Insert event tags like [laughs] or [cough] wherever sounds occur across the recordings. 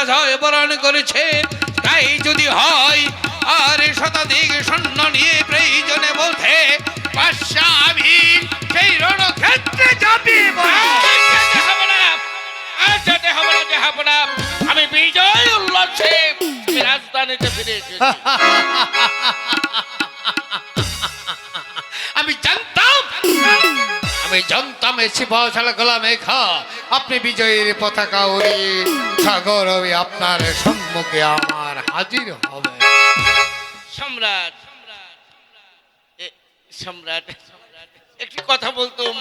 পরাজয় বরণ করেছে। তাই যদি হয়, আর শতাধিক সৈন্য নিয়ে প্রয়োজনে বলতে আমি সেই রণক্ষেত্রে যাবি না আমি বিজয় উল্লাসে। রাজধানীতে ফিরে এসেছি। [laughs] এই শিবাশালা গোলামে খা। আপনি বিজয়ের পতাকা উড়িয়ে সাগর আপনার সম্মুখে আমার হাজির হবে। সম্রাট সম্রাট একটি কথা বলতুম।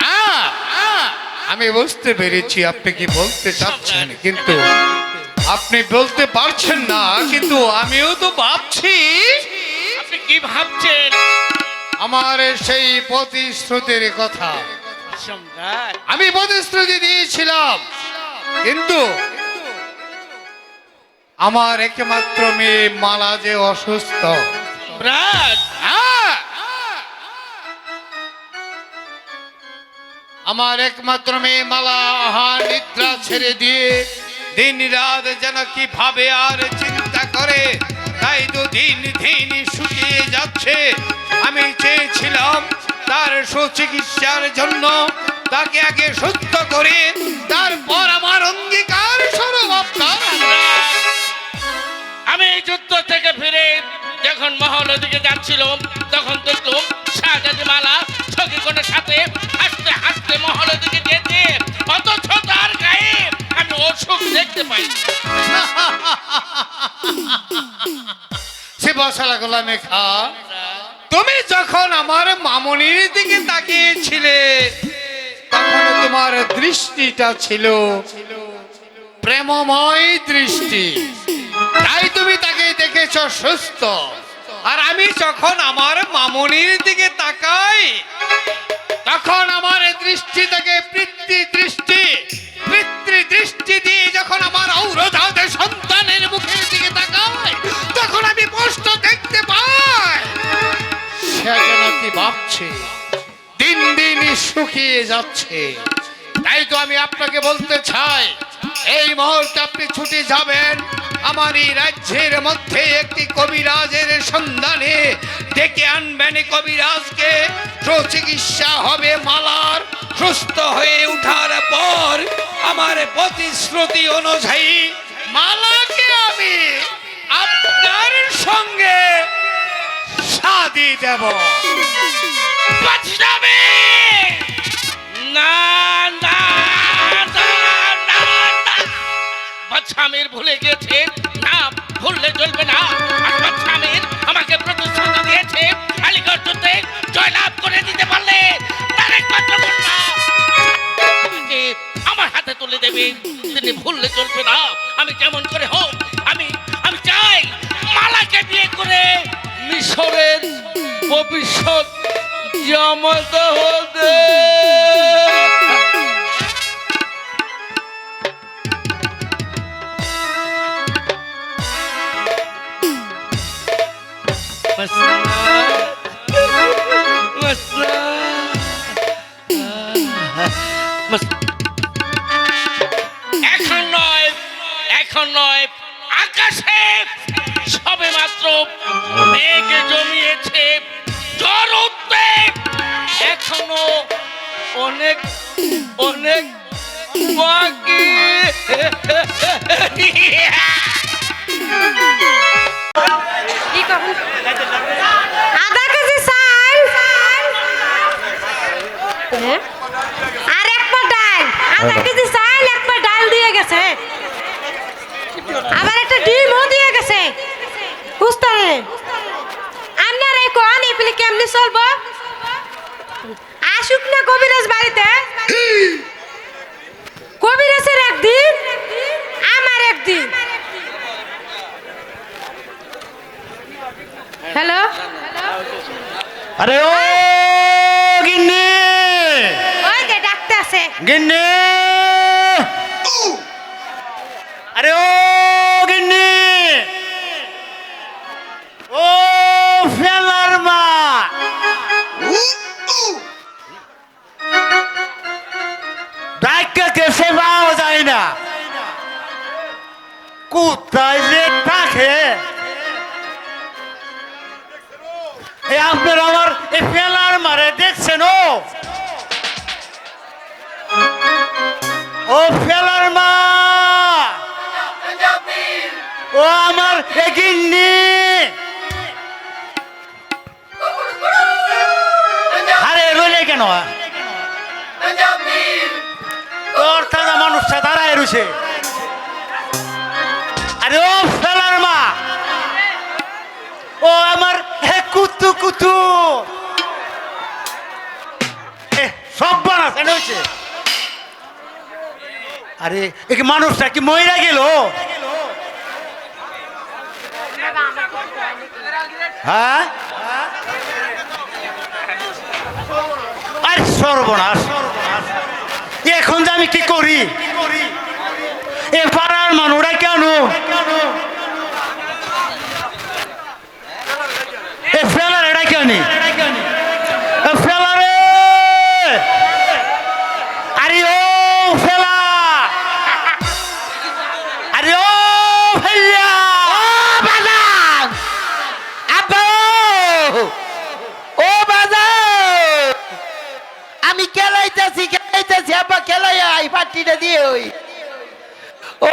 হ্যাঁ, হ্যাঁ, আমি বুঝতে পেরেছি আপনি কি বলতে চাচ্ছেন কিন্তু আপনি বলতে পারছেন না কিন্তু আমিও তো ভাবছি। আপনি কি ভাবছেন? আমার সেই প্রতিশ্রুতির কথা। আমি প্রতিশ্রুতি দিয়েছিলাম। কিন্তু আমার একমাত্র মেয়ে মালা যে অসুস্থ। হ্যাঁ! আমার একমাত্র মেয়ে মালা আহা নিদ্রা ছেড়ে দিয়ে দিন রাত যেন কি ভাবে আর চিন্তা করে তাই তো দিন দিন শুকিয়ে যাচ্ছে। আমি চেয়েছিলাম তার সুচিকিৎসার জন্য, তাকে আগে সুস্থ করে, তারপর আমার অঙ্গীকার আমি যুদ্ধ থেকে ফিরে যখন মহল দিকে যাচ্ছিলাম তখন দেখলাম শাহজাদি মালা সখীগণের সাথে হাসতে হাসতে মহল দিকে যেতে, অথচ তার গায়ে আমি অসুখ দেখতে পাই। সে বসালা গোলামে খা। তুমি যখন আমার মামনির দিকে তাকিয়েছিলে, তখন তোমার দৃষ্টিটা ছিল প্রেমময় দৃষ্টি। তাই তুমি তাকে দেখেছ সুস্থ। আর আমি যখন আমার মামনির দিকে তাকাই যাচ্ছে। তাই তো আমি আপনাকে বলতে চাই, এই মুহূর্তে আপনি ছুটে যাবেন আমার এই রাজ্যের মধ্যে একটি কবিরাজের সন্ধানে ডেকে আনবেন কবিরাজকে। সুচিকিৎসা হবে মালার, সুস্থ হয়ে উঠার পর আমার প্রতিশ্রুতি অনুযায়ী মালাকে আমি আপনার সঙ্গে শাদি দেব। বাঁচবে না না ভুলে গেছে না, ভুললে চলবে না। আমাকে প্রতিশ্রুতি দিয়েছে। আলিগড় যুদ্ধে জয়লাভ করে দিতে পারলে তার একমাত্র আমার হাতে তুলে দেবে। তিনি ভুললে চলবে না। আমি কেমন করে হোক, আমি আমি চাই মালাকে বিয়ে করে মিশরের ভবিষ্যৎ এখন নয় এখন নয় আকাশে সবে মাত্র মেঘ জমিয়েছে উঠবে এখনও অনেক অনেক বাকি। আধা কেজি হ্যাঁ? আর এক ডাল। আধা কেজি চাল এক ডাল দিয়ে গেছে। আবার একটা ডিমও দিয়ে গেছে। বুঝতে আপনার এই কোন এগুলি কেমনি চলবো? আসুক না কবিরাজ বাড়িতে? কবিরাজের একদিন আমার একদিন। হ্যালো? আরে ও গিন্নি! ওই যে ডাক্তার আছে। গিন্নি! কোথায় যে থাকে এই আপনার আমার এই ফেলার মারে দেখছেন ও? ও ফেলার মা। ও আমার এগিন্নি আরে রইলে কেন? তোর থাকা মানুষটা দাঁড়ায় রয়েছে। আরে ও ফেলার মা। ও আমার হে কুতু কুতু। সব বানাচ্ছে হয়েছে। আরে, এ কি মানুষটা কি মহিলা গেল? হ্যাঁ? আরে সর্বনাশ। এখন যে আমি কি করি? খেলাই আই পার্টিটা দিয়ে ওই। ও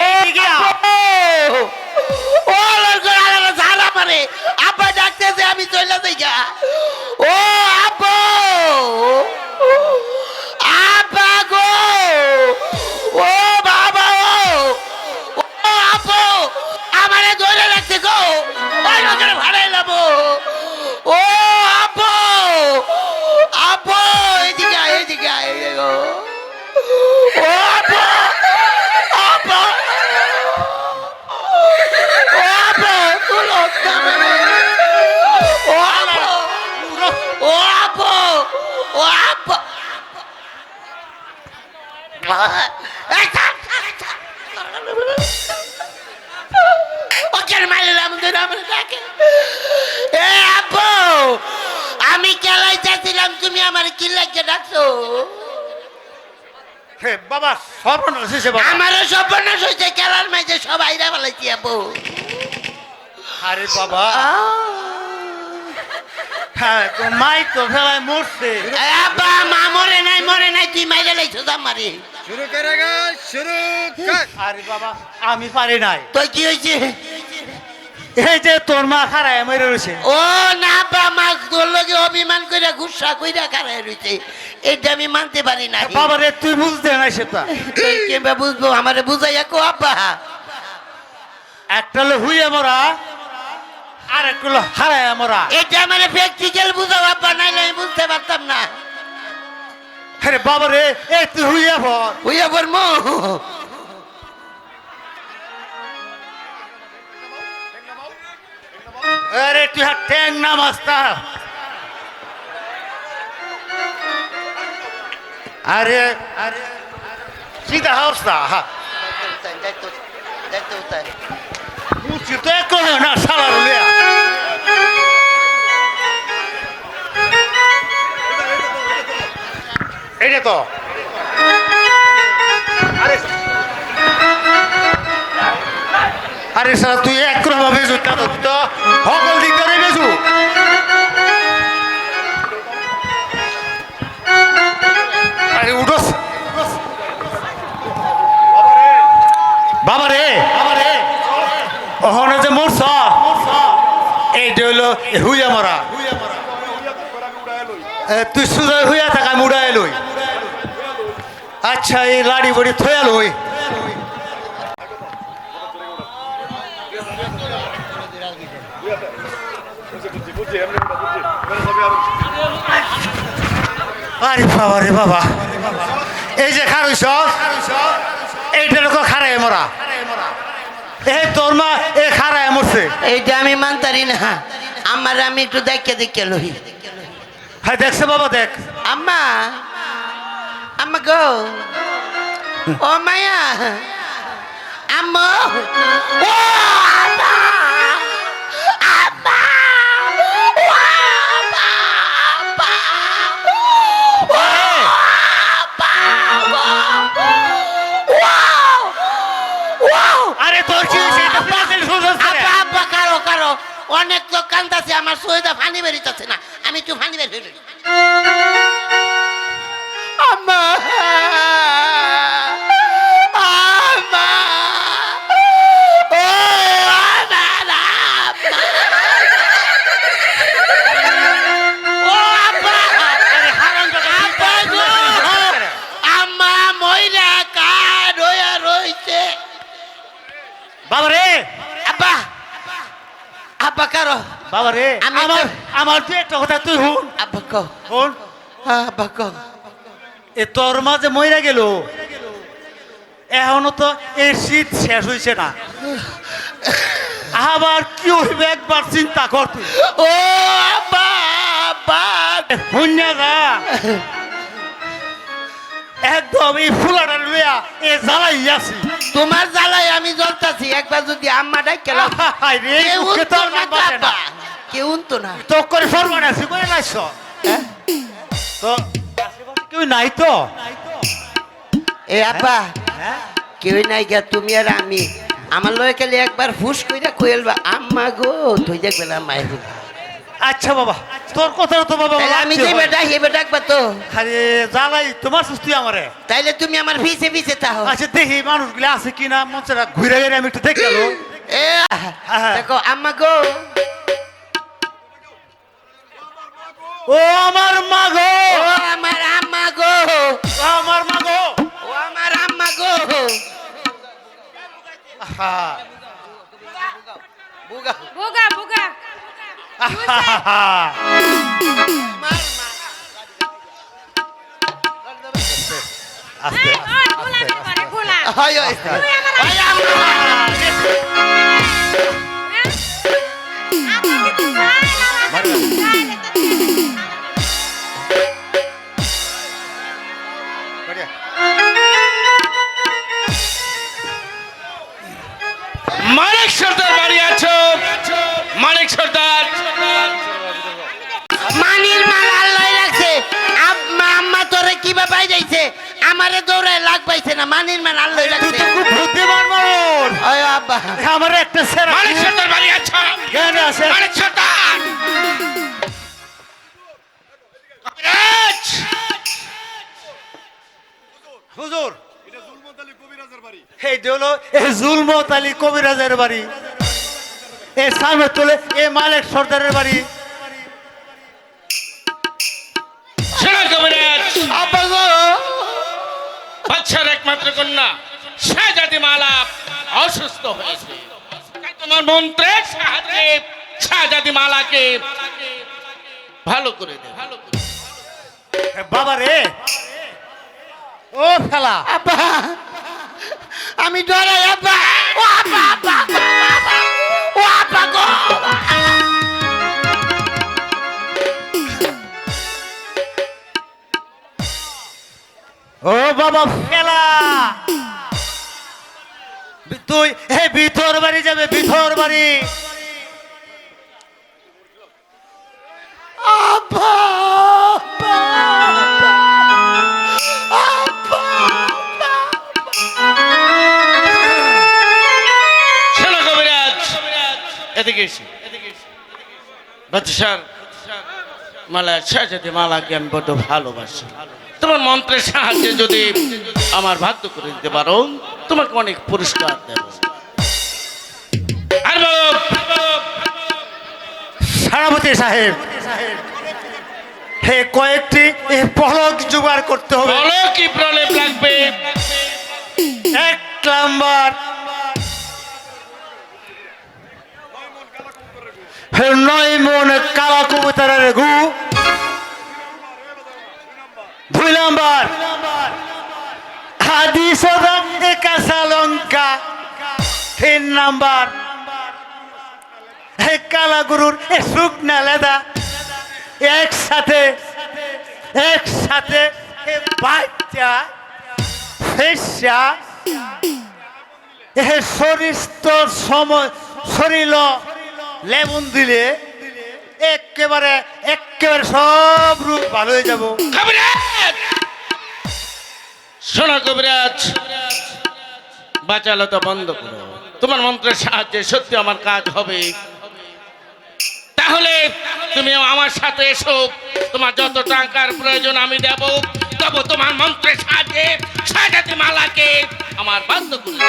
খেলাই তুমি আমার কি লাগে ডাকছো? হে বাবা সর্বনাশ হয়েছে বাবা। আমারও সর্বনাশ হয়েছে খেলার মাঝে সবাই রা বলেছি আপু আরে বাবা। হ্যাঁ তো মাই তো ফেলায় মরছে। এ আব্বা মা মরে নাই মরে নাই তুই মাইরে লাইছো শুরু করেগা শুরু কর। আরে বাবা আমি পারি নাই। তুই কি হয়েছে? এই যে তোর মা খারায় মরে রয়েছে। ও না বা মা তোর লগে অভিমান কইরা গুসা কইরা খারায় রইছে। এটা আমি মানতে পারি না বাবা রে তুই বুঝতে নাই সেটা। কেবা বুঝব আমারে বুঝাইয়া কো আব্বা। একটা হলো হুইয়ে মরা আর একটা হলো হারায় মরা। এটা মানে প্র্যাকটিক্যাল বুঝাও আব্বা নাইলে আমি বুঝতে পারতাম না। আরে বাবা রে এই তুই হুইয়ে পর হইয়া বলমো আরে ট্যাং না মাস্তা। আরে আরে সিধা অবস্থা? হা। মুচি তো এক কহে না সালার লিয়া এইটা তো। আরে আরে সারা, তুই এক ক্রমা বেজু তা তো তো সকল দিক ধরে বেজু। আরে উঠোস বাবা রে বাবা রে ওখানে যে মরছ। এইটা হইল হুইয়া মরা। তুই সুদা হুইয়া থাকা উড়াই লই। আচ্ছা এই লাড়ি বড়ি থয়া লই। আরে বাবা রে বাবা। এই যে খারুইছ এইটার কো খারায় মরা। এই তোর মা এ খারায় মরছে। এইটা আমি মানতারি না আমার আমি একটু দেখে দেখে লই। হ্যাঁ দেখছে বাবা দেখ। আম্মা আম্মা গো। ও মায়া। আম্মা। ও আম্মা আম্মা। অনেক লোক কান্দাছে আমার সহিদা ফানি বেরিতেছে না আমি একটু ফানি বের হইল আমার একটা- তুই একটা কথা তুই হুন। আব্বা কো হুন। আব্বা কো এ তোর মাঝে মইরা গেল এখনও তো এই শীত শেষ হইছে না। আবার কি হইবে একবার চিন্তা কর তুই। ও আব্বা আব্বা। হুন্যা যা একদম এই ফুলাটা লইয়া এ জ্বালাই আছি। তোমার জ্বালায় আমি জ্বলতাছি একবার যদি আম্মা ডাক গেলাম হায় রে তোর না। কেউ তো না। তো করে ফরমান আছি করে নাইছ হ্যাঁ? তো কেউ নাই তো? এ হ্যাঁ কেউ নাই গা তুমি আর আমি। আমার লয়ে খালি একবার ফুস কইরা কইলবা আম্মা গো তুই দেখ বেলা মায়ের আচ্ছা বাবা তোর কথা তো বাবা আমি যে। বেটা হেবে ডাকবা তো। খালি জ্বালাই তোমার সুস্থ আমারে। তাইলে তুমি আমার পিছে পিছে তাহো আচ্ছা দেখি মানুষগুলো আছে কিনা মঞ্চরা ঘুরে গেলে আমি একটু দেখে এ হ্যাঁ। দেখো আম্মা গো। ও আমার মা গো। ও আমার আম্মা গো। ও আমার মা গো। ও আমার আম্মা গো। আহা, বুগা। বুগা বুগা। আস্তে তুই। মানিক সর্দার বাড়ি আছো? মানিক সর্দার। মানির মাল আল্লাহ রাখছে। আম্মা আম্মা তোরে কিবা পাই যাইছে। আমারে দৌড়ায় লাগ পাইছে না। মানির মান আল্লাহ তুই রাখছে। তো খুব বুদ্ধিমান মানুষ। আব্বা। আমার একটা সেরা মানিক সর্দার বাড়ি আছো? জ্ঞান আছে? মানিক সর্দার। হুজুর। এই হলো এই জুলমত আলী কবিরাজের বাড়ি। এ সামনে তোলে এ মালিক সর্দারের বাড়ি। শোনো কবিরাজ। আব্বা গো বাচ্চার একমাত্র কন্যা শাহজাদি মালা অসুস্থ হয়েছে। তোমার মন্ত্রের সাহায্যে শাহজাদি মালাকে ভালো করে দে ভালো করে বাবা রে। ও ফেলা। আব্বা আমি ডরাই আব্বা। ও আব্বা আব্বা ও আব্বা গো। ও বাবা ফেলা। তুই হে ভিতর বাড়ি যাবে ভিতর বাড়ি। আব্বা, এদিকে এসে। বাদশার মালা শাহজাদি মালাকে আমি বড্ড ভালোবাসি। তোমার মন্ত্রের সাহায্যে যদি আমার ভাগ্য করে দিতে পারো তোমাকে অনেক পুরস্কার দেব। সারাপতি সাহেব হে কয়েকটি পলক জোগাড় করতে হবে। বলো কি প্রলেপ লাগবে? এক নাম্বার হে নয় মন কালা কবুতরের গু। দুই নাম্বার। হাদি সদন কাঁচা লঙ্কা। তিন নাম্বার। হে কালা এ শুকনা লেদা। একসাথে একসাথে এ বাচ্চা ফেসা। এ শরীর সময় শরীর লেবুন দিলে একেবারে একেবারে সব রূপ ভালো হয়ে যাব। শোনো কবিরাজ, বাঁচালো তো বন্ধ করো। তোমার মন্ত্রের সাহায্যে সত্যি আমার কাজ হবে। তুমিও আমার সাথে এসো। তোমার যত টাকার প্রয়োজন আমি দেব, তবে তোমার মন্ত্রের সাহায্যে সাজাতে মালাকে আমার বাধ্য করে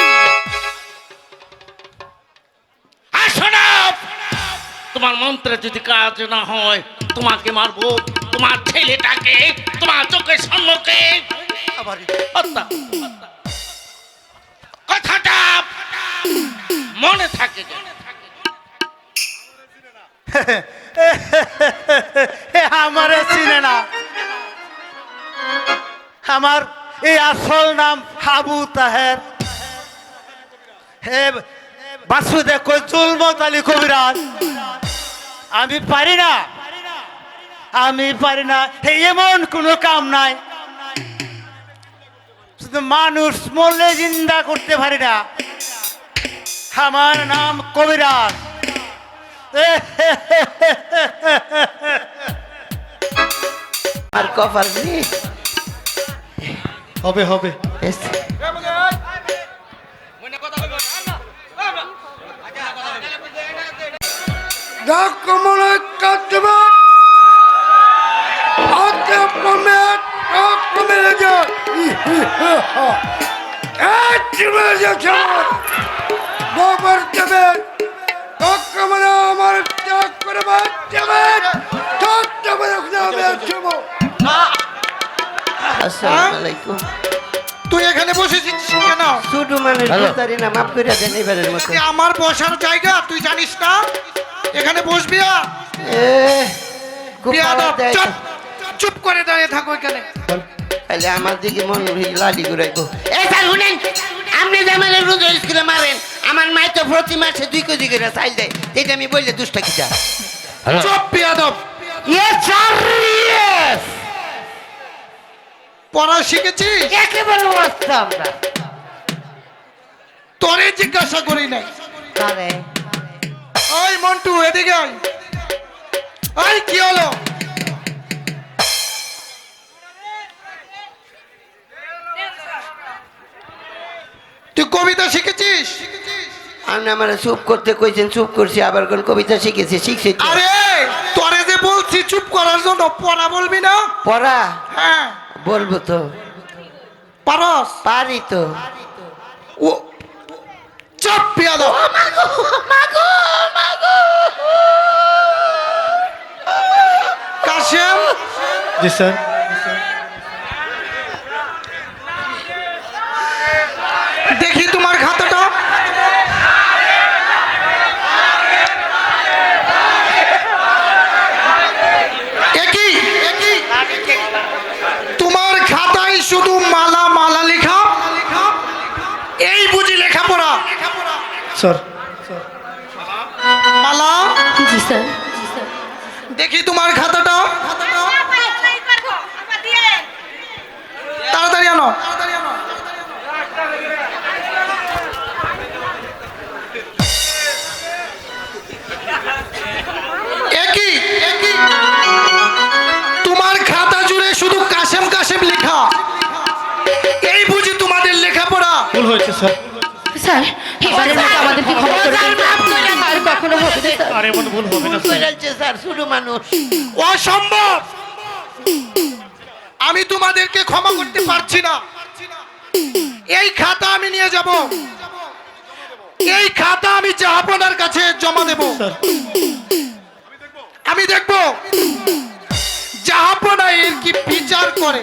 তোমার মন্ত্রে যদি কাজ না হয়, তোমাকে মারবো। তোমার ছেলেটাকে, তোমার চোখের সম্মুখে। কথাটা মনে থাকে চিনে না। আমার এই আসল নাম হাবু তাহের। হে বাসুদে কই জুলমত আলী কবিরাজ। আমি পারি না। আমি পারি না। এমন কোনো কাম নাই। শুধু মানুষ মরলে জিন্দা করতে পারি না। আমার নাম কবিরাজ। আর কপাল নেই। হবে হবে আসসালামু আলাইকুম তুই এখানে বসেছিস কেন? ছোট মানুষ বুঝতারি না মাফ করে দেন এবারের মতো। আমার বসার জায়গা তুই জানিস না? এখানে বসবি চুপ করে দাঁড়িয়ে থাকো এখানে। তাহলে আমার দিকে মন হয়ে লালি ঘুরাইবো এ স্যার শুনেন আপনি স্কুলে মারেন আমার মাই তো প্রতি মাসে দুই কেজি করে চাইল দেয় এটা আমি বললে দুষ্টা কি যা চুপ বিয়াদব ইয়েস স্যার ইয়েস পড়া শিখেছিস একেবারে মস্ত আমরা। তোরে জিজ্ঞাসা করি নাই। ওই মন্টু এদিকে আয়। এই কি হলো? তুই কবিতা শিখেছিস? আপনি আমার চুপ করতে কইছেন চুপ করছি আবার কোন কবিতা শিখেছি শিখছি। আরে তোরে যে বলছি চুপ করার জন্য পড়া বলবি না? পড়া? হ্যাঁ। বলব তো। পারস? পারি তো। ও চুপ বিয়াদব কাশেম জি স্যার। দেখি তোমার খাতাটা। তোমার খাতায় শুধু মালা মালা লেখা। এই বুঝি লেখাপড়া। স্যার। মালা। জি স্যার। দেখি তোমার খাতাটা। হয়েছে স্যার। স্যার এবারের মতো আমাদেরকে ক্ষমা করে দিন। আর কখনো হবে না স্যার। আর এমন ভুল হবে না স্যার। ছোট মানুষ। অসম্ভব! আমি তোমাদেরকে ক্ষমা করতে পারছি না। এই খাতা আমি নিয়ে যাব। এই খাতা আমি জাহাপনার কাছে জমা দেব। আমি দেখব। জাহাপনা এর কি বিচার করে।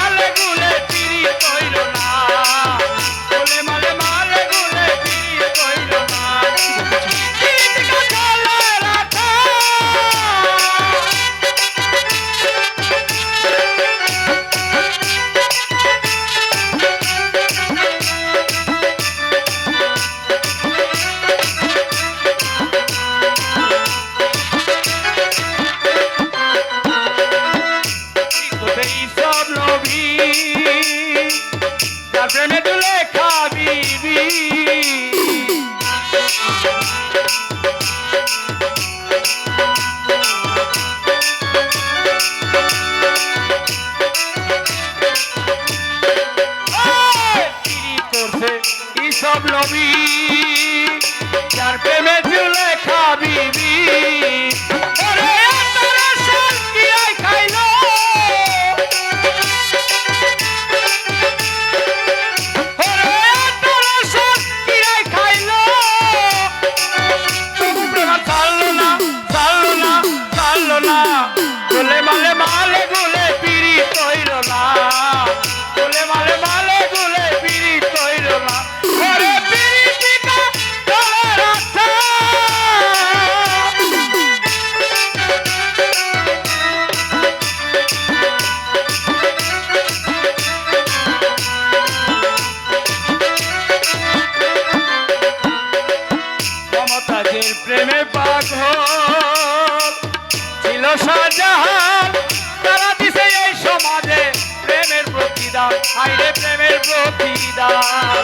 প্রতিদান আইরে প্রেমের প্রতিদান।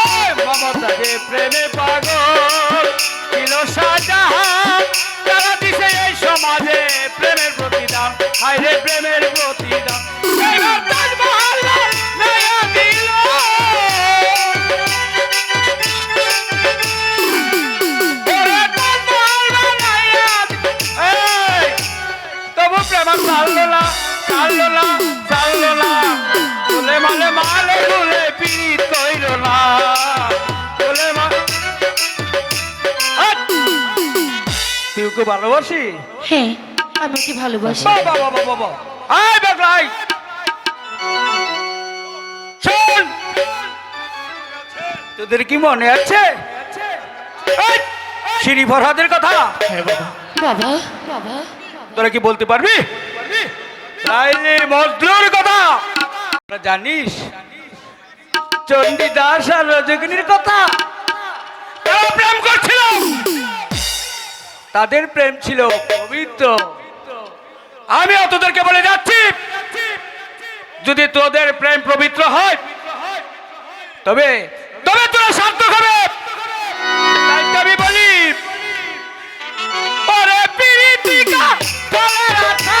ওই মমতাজের প্রেমে পাগল, ছিল তারা দিছে এই সমাজে প্রেমের প্রতিদান আইরে প্রেমের প্রতিদান। তুলে পিড়ি না। তুলে মা তুই ওকে ভালোবাসি? হ্যাঁ আমি কি ভালোবাসি বাবা বাবা বাবা আয় বেগলাই শোন। তোদের কি মনে আছে? এই, শ্রী ফরহাদের কথা? বাবা। বাবা। তোরা কি বলতে পারবি? মজলুর কথা। জানিস? চণ্ডীদাস আর রজকিনীর কথা। প্রেম করছিল। তাদের প্রেম ছিল পবিত্র। আমি তোদেরকে বলে যাচ্ছি, যদি তোদের প্রেম পবিত্র হয়, তবে তবে তোরা শান্ত হবে। আমি বলি, ওরে পিরিতিকা রাখা।